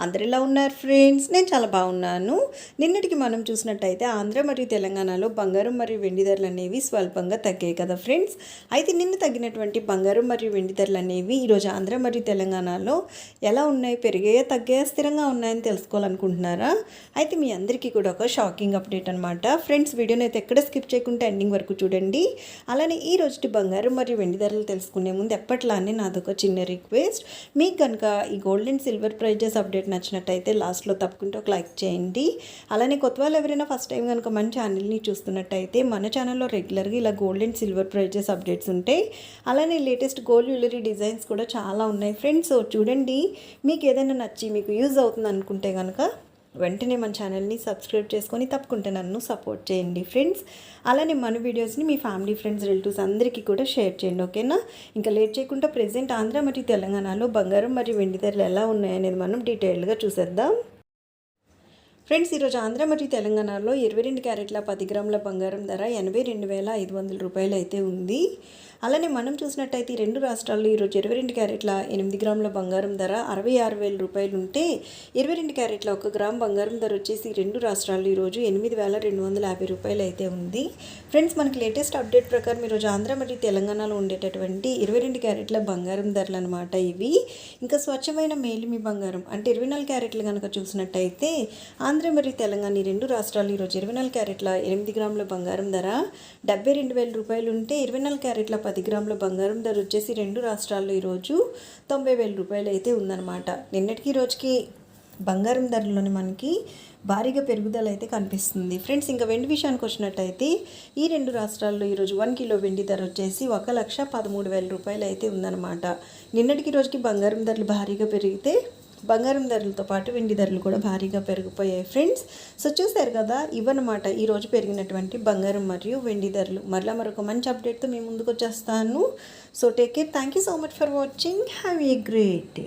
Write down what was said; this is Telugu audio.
అందరు ఎలా ఉన్నారు ఫ్రెండ్స్ నేను చాలా బాగున్నాను. నిన్నటికి మనం చూసినట్టయితే ఆంధ్ర మరియు తెలంగాణలో బంగారం మరియు వెండి ధరలు అనేవి స్వల్పంగా తగ్గాయి కదా ఫ్రెండ్స్ అయితే నిన్న తగ్గినటువంటి బంగారం మరియు వెండి ధరలు అనేవి ఈరోజు ఆంధ్ర మరియు తెలంగాణలో ఎలా ఉన్నాయి పెరిగాయా తగ్గాయా స్థిరంగా ఉన్నాయని తెలుసుకోవాలనుకుంటున్నారా? అయితే మీ అందరికీ కూడా ఒక షాకింగ్ అప్డేట్ అనమాట ఫ్రెండ్స్ వీడియోని అయితే ఎక్కడ స్కిప్ చేయకుండా ఎండింగ్ వరకు చూడండి. అలానే ఈ రోజుటి బంగారం మరియు వెండి ధరలు తెలుసుకునే ముందు ఎప్పట్లానే నాదొక చిన్న రిక్వెస్ట్ మీకు కనుక ఈ gold and silver prices update నచ్చినట్టయితే లాస్ట్లో తప్పకుండా ఒక లైక్ చేయండి. అలానే కొత్త వాళ్ళు ఎవరైనా ఫస్ట్ టైం కనుక మన ఛానల్ని చూస్తున్నట్టయితే మన ఛానల్లో రెగ్యులర్గా ఇలా gold and silver prices updates ఉంటాయి. అలానే లేటెస్ట్ గోల్డ్ జ్యువెలరీ డిజైన్స్ కూడా చాలా ఉన్నాయి ఫ్రెండ్స్ సో చూడండి మీకు ఏదైనా నచ్చి మీకు యూజ్ అవుతుంది అనుకుంటే కనుక వెంటనే మన ఛానల్ని సబ్స్క్రైబ్ చేసుకొని తప్పకుండా నన్ను సపోర్ట్ చేయండి ఫ్రెండ్స్. అలానే మన వీడియోస్ని మీ ఫ్యామిలీ ఫ్రెండ్స్ రిలేటివ్స్ అందరికీ కూడా షేర్ చేయండి ఓకేనా? ఇంకా లేట్ చేయకుండా ప్రజెంట్ ఆంధ్ర మరియు తెలంగాణలో బంగారం మరియు వెండి ధరలు ఎలా ఉన్నాయనేది మనం డీటెయిల్గా చూసేద్దాం. ఫ్రెండ్స్ ఈరోజు ఆంధ్ర మరియు తెలంగాణలో ఇరవై రెండు క్యారెట్ల పది గ్రాముల బంగారం ధర ఎనభై రెండు వేల ఐదు వందల రూపాయలు అయితే ఉంది. అలానే మనం చూసినట్టయితే ఈ రెండు రాష్ట్రాల్లో ఈరోజు ఇరవై రెండు క్యారెట్ల ఎనిమిది గ్రాముల బంగారం ధర అరవై ఆరు వేల రూపాయలు ఉంటే ఇరవై రెండు క్యారెట్ల ఒక గ్రామ్ బంగారం ధర వచ్చేసి రెండు రాష్ట్రాల్లో ఈరోజు ఎనిమిది వేల రెండు వందల యాభై రూపాయలు అయితే ఉంది. ఫ్రెండ్స్ మనకి లేటెస్ట్ అప్డేట్ ప్రకారం ఈరోజు ఆంధ్ర మరియు తెలంగాణలో ఉండేటటువంటి ఇరవై రెండు క్యారెట్ల బంగారం ధరలు అనమాట ఇవి. ఇంకా స్వచ్ఛమైన మేలిమి బంగారం అంటే ఇరవై నాలుగు క్యారెట్లు కనుక చూసినట్టయితే ఆంధ్ర మరియు తెలంగాణ ఈ రెండు రాష్ట్రాలు ఈరోజు ఇరవై నాలుగు క్యారెట్ల ఎనిమిది గ్రాముల బంగారం ధర. డెబ్బై రెండు వేల రూపాయలు ఉంటే ఇరవై నాలుగు క్యారెట్ల పది గ్రాముల బంగారం ధర వచ్చేసి రెండు రాష్ట్రాల్లో ఈరోజు తొంభై వేల రూపాయలు అయితే ఉందన్నమాట. నిన్నటికి రోజుకి బంగారం ధరలోని మనకి భారీగా పెరుగుదల అయితే కనిపిస్తుంది. ఫ్రెండ్స్ ఇంకా వెండి విషయానికి వచ్చినట్టయితే ఈ రెండు రాష్ట్రాల్లో ఈరోజు వన్ కిలో వెండి ధర వచ్చేసి ఒక లక్ష పదమూడు వేల రూపాయలు అయితే ఉందన్నమాట. నిన్నటికి రోజుకి బంగారం ధరలు భారీగా పెరిగితే బంగారం ధరలతో పాటు వెండి ధరలు కూడా భారీగా పెరిగిపోయాయి ఫ్రెండ్స్ సో చూశారు కదా ఇవన్నమాట ఈరోజు పెరిగినటువంటి బంగారం మరియు వెండి ధరలు. మరలా మరొక మంచి అప్డేట్తో మీ ముందుకు వచ్చేస్తాను. So take care thank you so much for watching have a great day